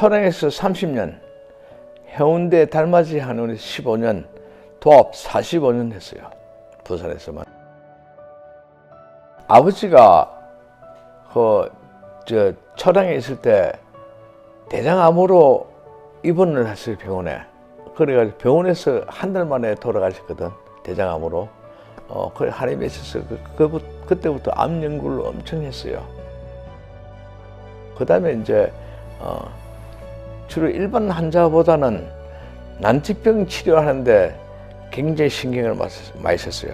철양에서 30년, 해운대 달맞이 한원에서 15년, 도합 45년 했어요. 부산에서만. 아버지가 그저 철양에 있을 때 대장암으로 입원을 했어요 병원에. 그래가지고 병원에서 한 달 만에 돌아가셨거든 대장암으로. 어 그래 한임에 있었어. 그, 그 그때부터 암 연구를 엄청 했어요. 그 다음에 이제 어, 주로 일반 환자보다는 난치병 치료하는데 굉장히 신경을 많이 썼어요.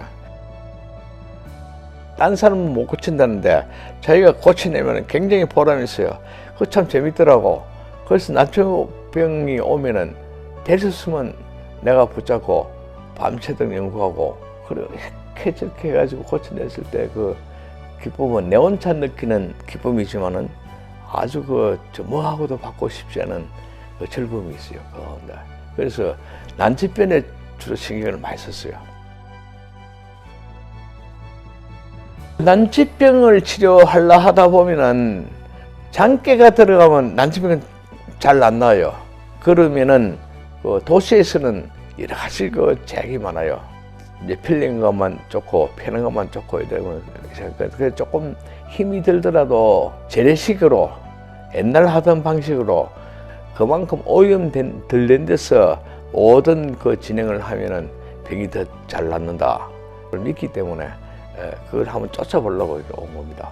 딴 사람은 못 고친다는데 자기가 고치내면 굉장히 보람이 있어요. 그거 참 재밌더라고. 그래서 난치병이 오면은 대수으면 내가 붙잡고 밤새도록 연구하고 그렇게 저렇게 해가지고 고쳐냈을 때 그 기쁨은 내 혼자 느끼는 기쁨이지만은 아주 그저 뭐하고도 받고 싶지 않은 그 즐거움이 있어요. 그, 네. 그래서 난치병에 주로 신경을 많이 썼어요. 난치병을 치료하려 하다 보면은 장기가 들어가면 난치병은 잘 안 나와요. 그러면은 그 도시에서는 여러 가지 그 제약이 많아요. 이제 필링 것만 좋고 패는 것만 좋고 이러면 그 조금 힘이 들더라도 재래식으로 옛날 하던 방식으로 그만큼 오염된 덜된 데서 모든 그 진행을 하면은 병이 더 잘 낫는다. 를 믿기 때문에 에, 그걸 한번 쫓아보려고 온 겁니다.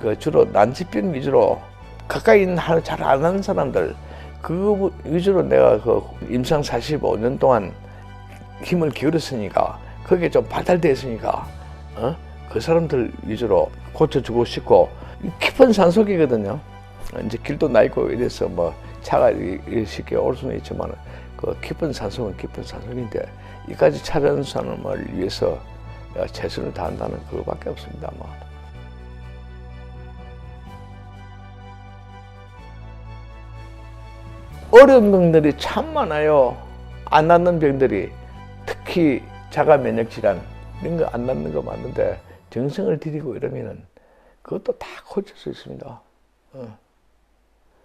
그 주로 난치병 위주로 가까이 있는 잘 아는 사람들 그 위주로 내가 그 임상 45년 동안 힘을 기울였으니까 그게 좀 발달됐으니까 어? 그 사람들 위주로 고쳐주고 싶고 깊은 산속이거든요. 이제 길도 낡고 이래서 뭐 차가 쉽게 올 수는 있지만 그 깊은 산속은 깊은 산속인데 이까지 찾아온 사람을 위해서 최선을 다한다는 그거밖에 없습니다. 뭐. 어려운 병들이 참 많아요. 안 낫는 병들이 특히 자가 면역 질환 이런 거 안 낫는 거 많은데 정성을 들이고 이러면은 그것도 다 고칠 수 있습니다. 어.